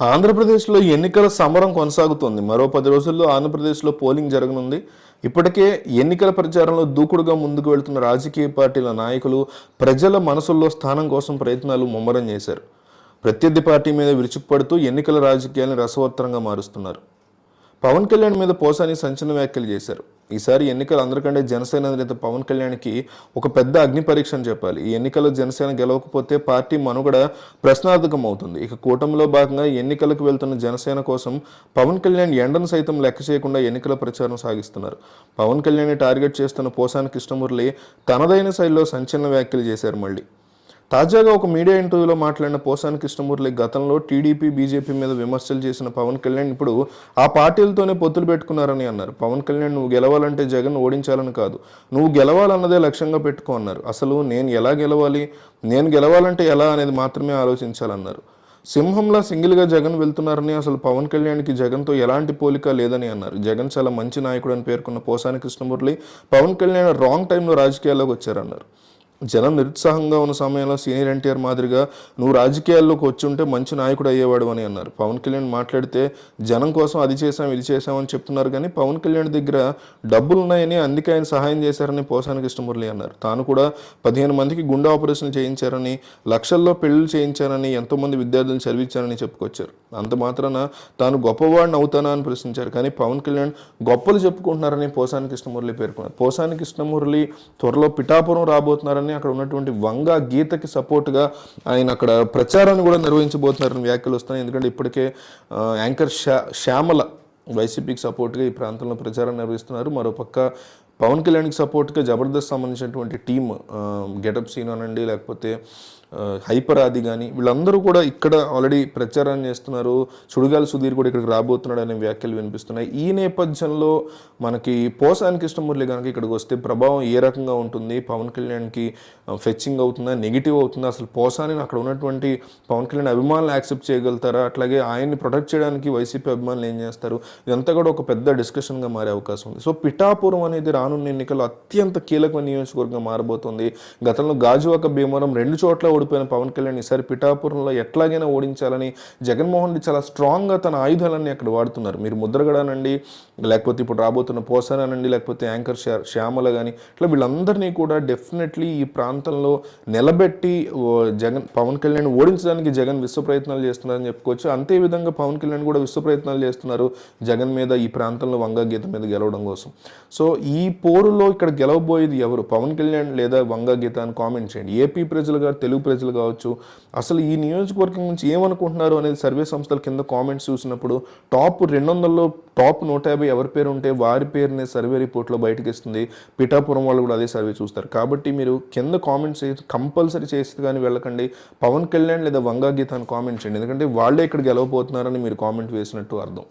ఆంధ్రప్రదేశ్లో ఎన్నికల సమరం కొనసాగుతోంది. మరో పది రోజుల్లో ఆంధ్రప్రదేశ్లో పోలింగ్ జరగనుంది. ఇప్పటికే ఎన్నికల ప్రచారంలో దూకుడుగా ముందుకు వెళ్తున్న రాజకీయ పార్టీల నాయకులు ప్రజల మనసుల్లో స్థానం కోసం ప్రయత్నాలు ముమ్మరం చేశారు. ప్రత్యర్థి పార్టీ మీద విరుచుకుపడుతూ ఎన్నికల రాజకీయాలను రసవత్తరంగా మారుస్తున్నారు. పవన్ కళ్యాణ్ మీద పోసాని సంచలన వ్యాఖ్యలు చేశారు. ఈసారి ఎన్నికలు అందరికంటే జనసేన అధినేత పవన్ కళ్యాణ్కి ఒక పెద్ద అగ్ని పరీక్ష అని చెప్పాలి. ఈ ఎన్నికల్లో జనసేన గెలవకపోతే పార్టీ మనుగడ ప్రశ్నార్థకం అవుతుంది. ఇక కూటమిలో భాగంగా ఎన్నికలకు వెళ్తున్న జనసేన కోసం పవన్ కళ్యాణ్ ఎండను సైతం లెక్క చేయకుండా ఎన్నికల ప్రచారం సాగిస్తున్నారు. పవన్ కళ్యాణ్ టార్గెట్ చేస్తున్న పోసాని కృష్ణమురళి తనదైన శైలిలో సంచలన వ్యాఖ్యలు చేశారు మళ్ళీ. తాజాగా ఒక మీడియా ఇంటర్వ్యూలో మాట్లాడిన పోసాని కృష్ణమూర్తి గతంలో టీడీపీ బీజేపీ మీద విమర్శలు చేసిన పవన్ కళ్యాణ్ ఇప్పుడు ఆ పార్టీలతోనే పొత్తులు పెట్టుకున్నారని అన్నారు. పవన్ కళ్యాణ్ నువ్వు గెలవాలంటే జగన్ ఓడించాలని కాదు. నువ్వు గెలవాలన్నదే లక్ష్యంగా పెట్టుకో అన్నారు. అసలు నేను ఎలా గెలవాలి? నేను గెలవాలంటే ఎలా? అనేది మాత్రమే ఆలోచించాలన్నారు. సింహంలా సింగిల్గా జగన్ వెళ్తున్నారని అసలు పవన్ కళ్యాణ్కి జగన్తో ఎలాంటి పోలిక లేదని అన్నారు. జగన్ చాలా మంచి నాయకుడు అని పేర్కొన్న పోసాని కృష్ణమురళి పవన్ కళ్యాణ్ రాంగ్ టైంలో రాజకీయాల్లోకి వచ్చారన్నారు. జనం నిరుత్సాహంగా ఉన్న సమయంలో సీనియర్ ఎన్టీఆర్ మాదిరిగా నువ్వు రాజకీయాల్లోకి వచ్చి ఉంటే మంచి నాయకుడు అయ్యేవాడు అని అన్నారు. పవన్ కళ్యాణ్ మాట్లాడితే జనం కోసం అది చేశాం ఇది చేశామని చెప్తున్నారు కానీ పవన్ కళ్యాణ్ దగ్గర డబ్బులు ఉన్నాయని అందుకే ఆయన సహాయం చేశారని పోసాని కృష్ణమురళి అన్నారు. తాను కూడా పదిహేను మందికి గుండె ఆపరేషన్ చేయించారని లక్షల్లో పెళ్ళిళ్ళు చేయించారని ఎంతోమంది విద్యార్థులను చదివించారని చెప్పుకొచ్చారు. అంత మాత్రాన తాను గొప్పవాడిని అవుతానా అని ప్రశ్నించారు కానీ పవన్ కళ్యాణ్ గొప్పలు చెప్పుకుంటున్నారని పోసాని కృష్ణమురళి పేర్కొన్నారు. పోసాని కృష్ణమురళి త్వరలో పిఠాపురం రాబోతున్నారని అక్కడ ఉన్నటువంటి వంగ గీతకి సపోర్ట్గా ఆయన అక్కడ ప్రచారాన్ని కూడా నిర్వహించబోతున్నారని వ్యాఖ్యలు వస్తున్నాయి. ఎందుకంటే ఇప్పటికే యాంకర్ శ్యా శ్యామల వైసీపీకి సపోర్ట్గా ఈ ప్రాంతంలో ప్రచారం నిర్వహిస్తున్నారు. మరోపక్క పవన్ కళ్యాణ్కి సపోర్ట్గా జబర్దస్త్ సంబంధించినటువంటి టీమ్ గెటప్ సీన్ అనండి లేకపోతే హైపర్ ఆది కానీ వీళ్ళందరూ కూడా ఇక్కడ ఆల్రెడీ ప్రచారం చేస్తున్నారు. సుడిగాలి సుధీర్ కూడా ఇక్కడికి రాబోతున్నాడు అనే వ్యాఖ్యలు వినిపిస్తున్నాయి. ఈ నేపథ్యంలో మనకి పోసానికి ఇష్టమురళి కనుక ఇక్కడికి వస్తే ప్రభావం ఏ రకంగా ఉంటుంది? పవన్ కళ్యాణ్కి ఫెచ్చింగ్ అవుతుందా? నెగిటివ్ అవుతుందా? అసలు పోసాని అక్కడ ఉన్నటువంటి పవన్ కళ్యాణ్ అభిమానులు యాక్సెప్ట్ చేయగలుగుతారా? అట్లాగే ఆయన్ని ప్రొటెక్ట్ చేయడానికి వైసీపీ అభిమానులు ఏం చేస్తారు? ఇదంతా కూడా ఒక పెద్ద డిస్కషన్గా మారే అవకాశం ఉంది. సో పిఠాపురం అనేది రానున్న ఎన్నికల్లో అత్యంత కీలకమైన నియోజకవర్గంగా మారబోతుంది. గతంలో గాజువాక భీమవరం రెండు చోట్ల ఓడిపోయిన పవన్ కళ్యాణ్ ఈసారి పిఠాపురంలో ఎట్లాగైనా ఓడించాలని జగన్మోహన్ రెడ్డి చాలా స్ట్రాంగ్గా తన ఆయుధాలన్నీ అక్కడ వాడుతున్నారు. మీరు ముద్రగడనండి లేకపోతే ఇప్పుడు రాబోతున్న పోసానండి లేకపోతే యాంకర్ శ్యా శ్యామల కానీ ఇట్లా వీళ్ళందరినీ కూడా డెఫినెట్లీ ఈ ప్రాంతంలో నిలబెట్టి జగన్ పవన్ కళ్యాణ్ ఓడించడానికి జగన్ విశ్వ ప్రయత్నాలు చేస్తున్నారని చెప్పుకోవచ్చు. అంతే విధంగా పవన్ కళ్యాణ్ కూడా విశ్వ ప్రయత్నాలు చేస్తున్నారు జగన్ మీద ఈ ప్రాంతంలో వంగ గీత మీద గెలవడం కోసం. సో ఈ పోరులో ఇక్కడ గెలవబోయేది ఎవరు? పవన్ కళ్యాణ్ లేదా వంగ గీత అని కామెంట్ చేయండి. ఏపీ ప్రజలు తెలుగు ప్రజలు కావచ్చు. అసలు ఈ నియోజకవర్గం నుంచి ఏమనుకుంటున్నారు అనేది సర్వే సంస్థల కింద కామెంట్స్ చూసినప్పుడు టాప్ రెండు వందల్లో టాప్ నూట యాభై ఎవరి పేరు ఉంటే వారి పేరునే సర్వే రిపోర్ట్లో బయటకు ఇస్తుంది పిఠాపురం వాళ్ళు కూడా అదే సర్వే చూస్తారు. కాబట్టి మీరు కింద కామెంట్స్ కంపల్సరీ చేస్తే కానీ వెళ్ళకండి. పవన్ కళ్యాణ్ లేదా వంగా గీతాన్ని అని కామెంట్ చేయండి. ఎందుకంటే వాళ్ళే ఇక్కడ గెలవబోతున్నారని మీరు కామెంట్ వేసినట్టు అర్థం.